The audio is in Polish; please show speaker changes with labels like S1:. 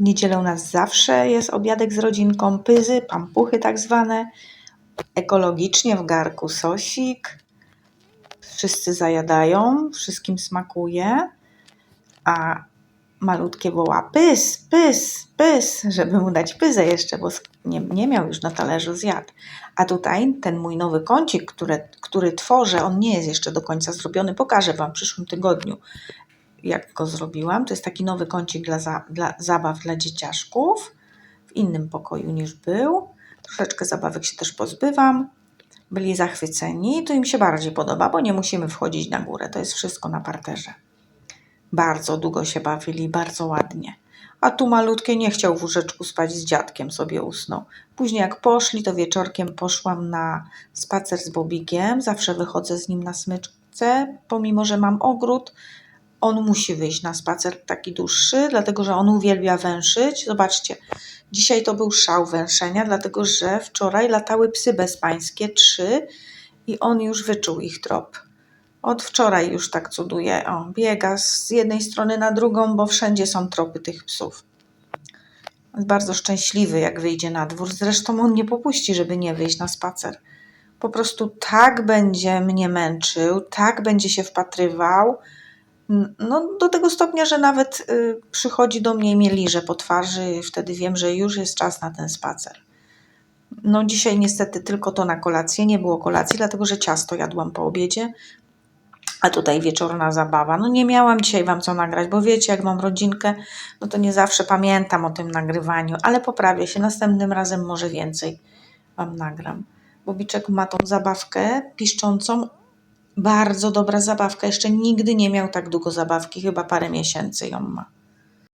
S1: W niedzielę u nas zawsze jest obiadek z rodzinką, pyzy, pampuchy tak zwane. Ekologicznie w garku sosik. Wszyscy zajadają, wszystkim smakuje. A malutkie woła pys, pys, pys, żeby mu dać pyzę jeszcze, bo nie, nie miał już na talerzu zjadł. A tutaj ten mój nowy kącik, który, który tworzę, on nie jest jeszcze do końca zrobiony. Pokażę Wam w przyszłym tygodniu, jak go zrobiłam. To jest taki nowy kącik dla, za, dla zabaw dla dzieciaszków. W innym pokoju niż był. Troszeczkę zabawek się też pozbywam. Byli zachwyceni. To im się bardziej podoba, bo nie musimy wchodzić na górę. To jest wszystko na parterze. Bardzo długo się bawili, bardzo ładnie. A tu malutkie nie chciał w łóżeczku spać z dziadkiem, sobie usnął. Później jak poszli, to wieczorkiem poszłam na spacer z Bobikiem. Zawsze wychodzę z nim na smyczce, pomimo że mam ogród. On musi wyjść na spacer taki dłuższy, dlatego że on uwielbia węszyć. Zobaczcie, dzisiaj to był szał węszenia, dlatego że wczoraj latały psy bezpańskie, trzy, i on już wyczuł ich trop. Od wczoraj już tak cuduje. O, biega z jednej strony na drugą, bo wszędzie są tropy tych psów. Jest bardzo szczęśliwy, jak wyjdzie na dwór. Zresztą on nie popuści, żeby nie wyjść na spacer. Po prostu tak będzie mnie męczył, tak będzie się wpatrywał. No, do tego stopnia, że nawet y, przychodzi do mnie i mnie liże po twarzy. Wtedy wiem, że już jest czas na ten spacer. No, dzisiaj niestety tylko to na kolację. Nie było kolacji, dlatego że ciasto jadłam po obiedzie. A tutaj wieczorna zabawa. No nie miałam dzisiaj Wam co nagrać, bo wiecie, jak mam rodzinkę, no to nie zawsze pamiętam o tym nagrywaniu, ale poprawię się. Następnym razem może więcej Wam nagram. Bobiczek ma tą zabawkę piszczącą. Bardzo dobra zabawka. Jeszcze nigdy nie miał tak długo zabawki, chyba parę miesięcy ją ma.